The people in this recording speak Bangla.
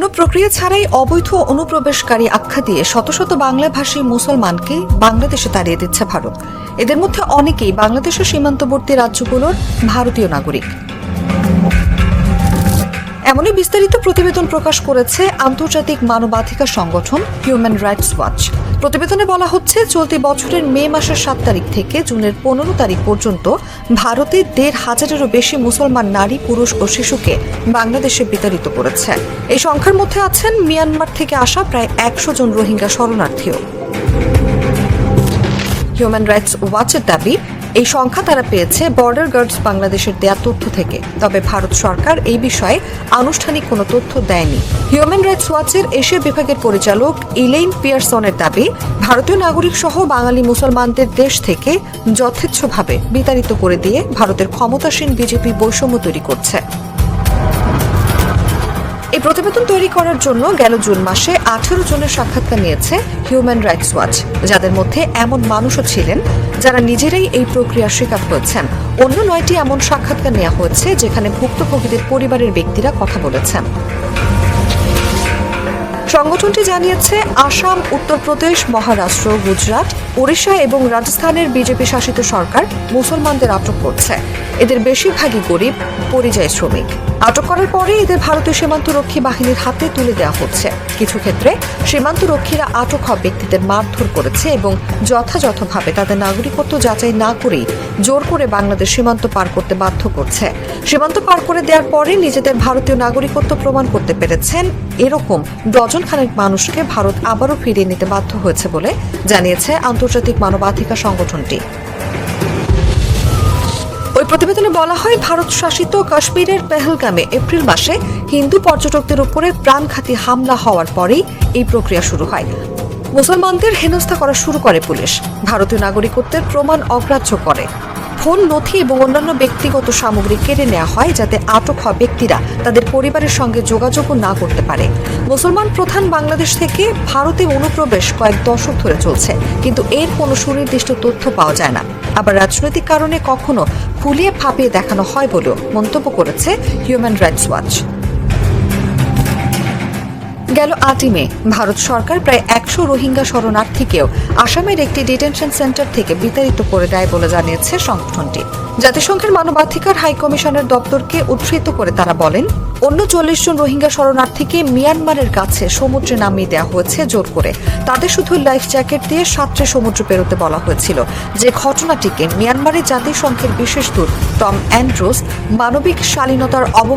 কোনো প্রক্রিয়া ছাড়াই অবৈধ অনুপ্রবেশকারী আখ্যা দিয়ে শত শত বাংলাভাষী মুসলমানকে বাংলাদেশে তাড়িয়ে দিচ্ছে ভারত। এদের মধ্যে অনেকেই বাংলাদেশের সীমান্তবর্তী রাজ্যগুলোর ভারতীয় নাগরিক। এমনই বিস্তারিত প্রতিবেদন প্রকাশ করেছে আন্তর্জাতিক মানবাধিকার সংগঠন হিউম্যান রাইটস ওয়াচ। প্রতিবেদনে বলা হচ্ছে, চলতি বছরের মে মাসের সাত তারিখ থেকে জুনের পনেরো তারিখ পর্যন্ত ভারতে দেড় হাজারেরও বেশি মুসলমান নারী, পুরুষ ও শিশুকে বাংলাদেশে বিতাড়িত করেছে। এই সংখ্যার মধ্যে আছেন মিয়ানমার থেকে আসা প্রায় একশো জন রোহিঙ্গা শরণার্থীও। হিউম্যান রাইটস ওয়াচের দাবি এই সংখ্যা তারা পেয়েছে বর্ডার গার্ডস বাংলাদেশের দেয়া তথ্য থেকে। তবে ভারত সরকার এই বিষয়ে আনুষ্ঠানিক কোনো তথ্য দেয়নি। হিউম্যান রাইটস ওয়াচের এশিয়া বিভাগের পরিচালক ইলেইন পিয়ারসনের দাবি, ভারতীয় নাগরিক সহ বাঙালি মুসলমানদের দেশ থেকে যথেচ্ছভাবে বিতাড়িত করে দিয়ে ভারতের ক্ষমতাসীন বিজেপি বৈষম্য তৈরি করছে। এই প্রতিবেদন তৈরি করার জন্য গেল জুন মাসে আঠেরো জনের সাক্ষাৎকার নিয়েছে হিউম্যান রাইটস ওয়াচ যাদের মধ্যে এমন মানুষও ছিলেন যারা নিজেরাই এই প্রক্রিয়ার শিকার হয়েছেন। অন্য নয়টি এমন সাক্ষাৎকার নেওয়া হয়েছে যেখানে ভুক্তভোগীদের পরিবারের ব্যক্তিরা কথা বলেছেন। সংগঠনটি জানিয়েছে, আসাম উত্তরপ্রদেশ মহারাষ্ট্র, গুজরাট, ওড়িশা এবং রাজস্থানের বিজেপি শাসিত সরকার মুসলমানদের আটক করছে। এদের বেশিরভাগই গরিব, পরিযায়ী শ্রমিক। আটক করার পরে এদের ভারতীয় সীমান্তরক্ষী বাহিনীর হাতে তুলে দেওয়া হচ্ছে। কিছু ক্ষেত্রে সীমান্তরক্ষীরা আটক হওয়া ব্যক্তিদের মারধর করেছে এবং যথাযথভাবে তাদের নাগরিকত্ব যাচাই না করেই জোর করে বাংলাদেশ সীমান্ত পার করতে বাধ্য করছে। সীমান্ত পার করে দেওয়ার পরে নিজেদের ভারতীয় নাগরিকত্ব প্রমাণ করতে পেরেছেন। এরকম ডজন খানেক মানুষকে ভারত আবারও ফিরিয়ে নিতে বাধ্য হয়েছে বলে জানিয়েছে আন্তর্জাতিক মানবাধিকার সংগঠনটি। প্রতিবেদনে বলা হয়, ভারত শাসিত কাশ্মীরের পেহলগামে এপ্রিল মাসে হিন্দু পর্যটকদের উপরে প্রাণঘাতী হামলা হওয়ার পরেই এই প্রক্রিয়া শুরু হয়। মুসলমানদের হেনস্থা করা শুরু করে পুলিশ। ভারতীয় নাগরিকত্বের প্রমাণ অগ্রাহ্য করে। ফোন নথি এবং অন্যান্য ব্যক্তিগত সামগ্রী কেড়ে নেওয়া হয় যাতে আটক হওয়া ব্যক্তিরা তাদের পরিবারের সঙ্গে যোগাযোগও না করতে পারে। মুসলমান প্রধান বাংলাদেশ থেকে ভারতে অনুপ্রবেশ কয়েক দশক ধরে চলছে, কিন্তু এর কোনো সুনির্দিষ্ট তথ্য পাওয়া যায় না। আবার রাজনৈতিক কারণে কখনো ফুলিয়ে ফাঁপিয়ে দেখানো হয় বলেও মন্তব্য করেছে হিউম্যান রাইটস ওয়াচ গেল আটই মে ভারত সরকার প্রায় একশো রোহিঙ্গা শরণার্থীকেও আসামের একটি ডিটেনশন সেন্টার থেকে বিতাড়িত করে দেয় বলে জানিয়েছে সংগঠনটি। জাতিসংঘের মানবাধিকার হাই কমিশনের দপ্তরকে উদ্ধৃত করে তারা বলেন, অন্য চল্লিশ জন রোহিঙ্গা শরণার্থীকে মিয়ানমারের কাছে সমুদ্রে নামিয়ে দেওয়া হয়েছে জোর করে। তাদের শুধু লাইফ জ্যাকেট দিয়ে সাঁতরে সমুদ্র পেরোতে বলা হয়েছিল। যে ঘটনাটিকে মিয়ানমারের জাতিসংঘের বিশেষ দূত টম অ্যান্ড্রোস মানবিক শালীনতার অব